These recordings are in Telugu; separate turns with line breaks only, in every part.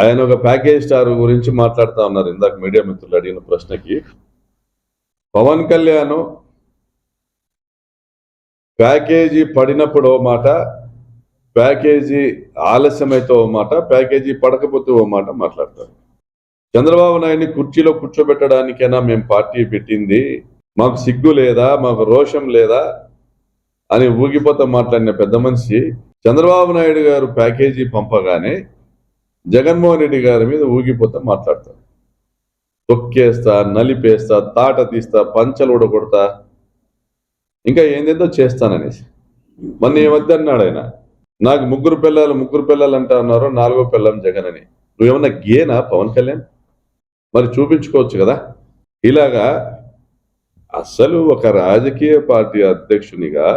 ఆయన ఒక ప్యాకేజ్ స్టార్ గురించి మాట్లాడుతా ఉన్నారు. ఇందాక మీడియా మిత్రులు అడిగిన ప్రశ్నకి. పవన్ కళ్యాణ్ ప్యాకేజీ పడినప్పుడు ఓ మాట ప్యాకేజీ ఆలస్యమైతే ఓ మాట ప్యాకేజీ పడకపోతే ఓ మాట మాట్లాడతారు. చంద్రబాబు నాయుడిని కుర్చీలో కూర్చోబెట్టడానికైనా మేము పార్టీ పెట్టింది. మాకు సిగ్గు లేదా మాకు రోషం లేదా అని ఊగిపోతా మాట్లాడిన పెద్ద మనిషి. చంద్రబాబు నాయుడు గారు ప్యాకేజీ పంపగానే జగన్మోహన్ రెడ్డి గారి మీద ఊగిపోతా మాట్లాడతాను తొక్కేస్తా నలిపేస్తా తాట తీస్తా పంచలు ఊడగొడతా. ఇంకా ఏందేదో చేస్తాననేసి. మొన్న ఈ మధ్య అన్నాడు ఆయన నాకు ముగ్గురు పిల్లలు ముగ్గురు పిల్లలు అంటా ఉన్నారు నాలుగో పిల్లం జగన్ అని నువ్వేమన్నా గేనా పవన్ కళ్యాణ్? మరి చూపించుకోవచ్చు కదా. ఇలాగా అసలు ఒక రాజకీయ పార్టీ అధ్యక్షునిగా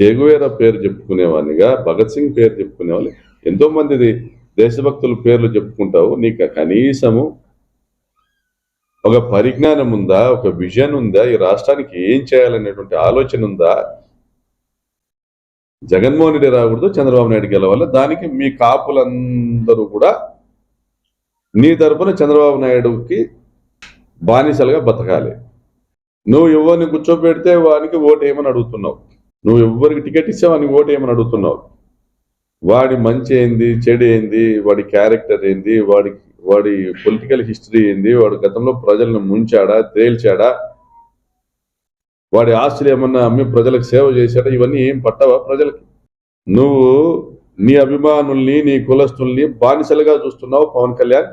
చేగువేర పేరు చెప్పుకునేవాడినిగా భగత్ సింగ్ పేరు చెప్పుకునేవాళ్ళు ఎంతో మందిది దేశభక్తుల పేర్లు చెప్పుకుంటావు నీకు కనీసము ఒక పరిజ్ఞానం ఉందా ఒక విజన్ ఉందా ఈ రాష్ట్రానికి ఏం చేయాలనేటువంటి ఆలోచన ఉందా? జగన్మోహన్ రెడ్డి రాకూడదు చంద్రబాబు నాయుడు గెలవాలి దానికి మీ కాపులందరూ కూడా నీ తరపున చంద్రబాబు నాయుడుకి బానిసలుగా బతకాలి. నువ్వు ఎవరిని కూర్చోబెడితే వానికి ఓటు ఏమని అడుగుతున్నావు. నువ్వు ఎవరికి టికెట్ ఇస్తే వానికి ఓటు వేయమని అడుగుతున్నావు. వాడి మంచి ఏంది చెడు ఏంది వాడి క్యారెక్టర్ ఏంది వాడి వాడి పొలిటికల్ హిస్టరీ ఏంది వాడు గతంలో ప్రజలను ముంచాడా తేల్చాడా వాడి ఆస్తులు ఏమన్నా అమ్మి ప్రజలకు సేవ చేశాడా ఇవన్నీ ఏం పట్టవా ప్రజలకి? నువ్వు నీ అభిమానుల్ని నీ కులస్తుల్ని బానిసలుగా చూస్తున్నావు పవన్ కళ్యాణ్.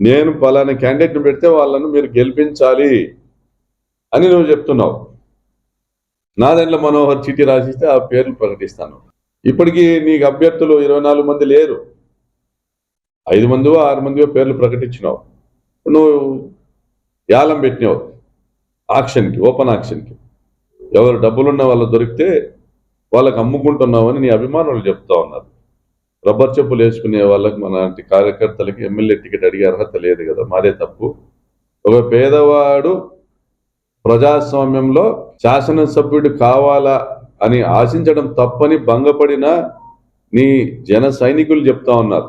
నేను పలానా క్యాండిడేట్ని పెడితే వాళ్ళను మీరు గెలిపించాలి అని నువ్వు చెప్తున్నావు. నా దాంట్లో మనోహర్ చీటీ రాసిస్తే ఆ పేర్లు ప్రకటిస్తాను. ఇప్పటికీ నీకు అభ్యర్థులు ఇరవై నాలుగు మంది లేరు. ఐదు మందివో ఆరు మందివో పేర్లు ప్రకటించినావు. నువ్వు యాలం పెట్టినావు. ఆక్షన్కి ఓపెన్ ఆక్షన్కి. ఎవరు డబ్బులున్న వాళ్ళు దొరికితే వాళ్ళకి అమ్ముకుంటున్నావని నీ అభిమానులు చెప్తా ఉన్నారు. రబ్బర్ చెప్పులు వేసుకునే వాళ్ళకి మన లాంటి కార్యకర్తలకి ఎమ్మెల్యే టికెట్ అడిగే అర్హత లేదు కదా మాదే తప్పు. ఒక పేదవాడు ప్రజాస్వామ్యంలో శాసనసభ్యుడు కావాలా అని ఆశించడం తప్పని భంగపడిన నీ జన సైనికులు చెప్తా ఉన్నారు.